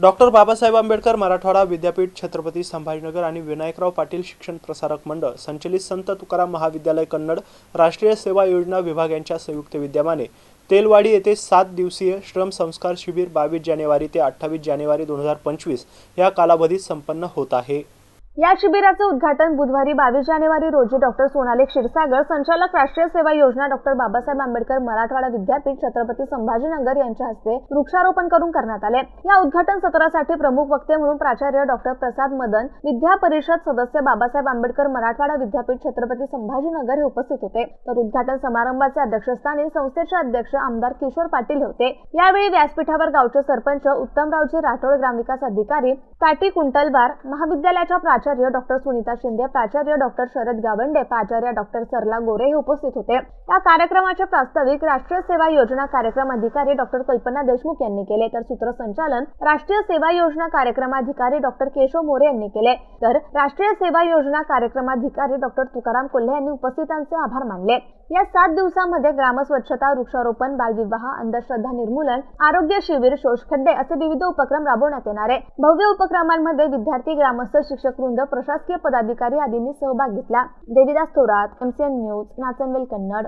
Doctor Babasaheb Ambedkar Marathwada विद्यापीठ छत्रपती संभाजीनगर आणि विनायकराव पाटील शिक्षण प्रसारक मंडळ संचलित संत तुकाराम महाविद्यालय कन्नड राष्ट्रीय सेवा योजना विभाग यांच्या संयुक्त विद्यमाने तेलवाडी येथे सात दिवसीय श्रम संस्कार शिबिर बावीस जानेवारी ते अठ्ठावीस जानेवारी दोन हजार पंचवीस या कालावधीत संपन्न होत आहे. या शिबिराचे उद्घाटन बुधवारी बावीस जानेवारी रोजी डॉक्टर सोनाली क्षीरसागर संचालक राष्ट्रीय सेवा योजना डॉक्टर बाबासाहेब आंबेडकर मराठवाडा विद्यापीठ छत्रपती संभाजीनगर यांच्या हस्ते वृक्षारोपण करून करण्यात आले. या उद्घाटन सत्रासाठी प्रमुख वक्ते म्हणून प्राचार्य डॉक्टर प्रसाद मदन विद्या परिषद सदस्य बाबासाहेब आंबेडकर मराठवाडा विद्यापीठ छत्रपती संभाजीनगर हे उपस्थित होते. तर उद्घाटन समारंभाचे अध्यक्षस्थानी संस्थेचे अध्यक्ष आमदार किशोर पाटील होते. यावेळी व्यासपीठावर गावचे सरपंच उत्तमरावजी राठोड ग्रामविकास अधिकारी ताटी कुंटलवार महाविद्यालयाच्या प्राचार्य डॉक्टर सुनीता शिंदे प्राचार्य डॉक्टर शरद गावंडे प्राचार्य डॉक्टर सरला गोरे हे उपस्थित होते. या कार्यक्रमाचे प्रास्ताविक राष्ट्रीय सेवा योजना कार्यक्रम अधिकारी डॉक्टर कल्पना देशमुख यांनी केले. तर सूत्रसंचालन राष्ट्रीय सेवा योजना कार्यक्रमाधिकारी डॉक्टर केशव मोरे यांनी केले. तर राष्ट्रीय सेवा योजना कार्यक्रमाधिकारी डॉक्टर तुकाराम कोल्हे यांनी उपस्थितांचे आभार मानले. या सात दिवसांमध्ये ग्रामस्वच्छता वृक्षारोपण बालविवाह अंधश्रद्धा निर्मूलन आरोग्य शिबिर शोषखड्डे असे विविध उपक्रम राबवण्यात येणार आहे. भव्य उपक्रमांमध्ये विद्यार्थी ग्रामस्थ शिक्षक वृंद प्रशासकीय पदाधिकारी आदींनी सहभाग घेतला. Devidas Thorat MCN news Nachanvel Kannad.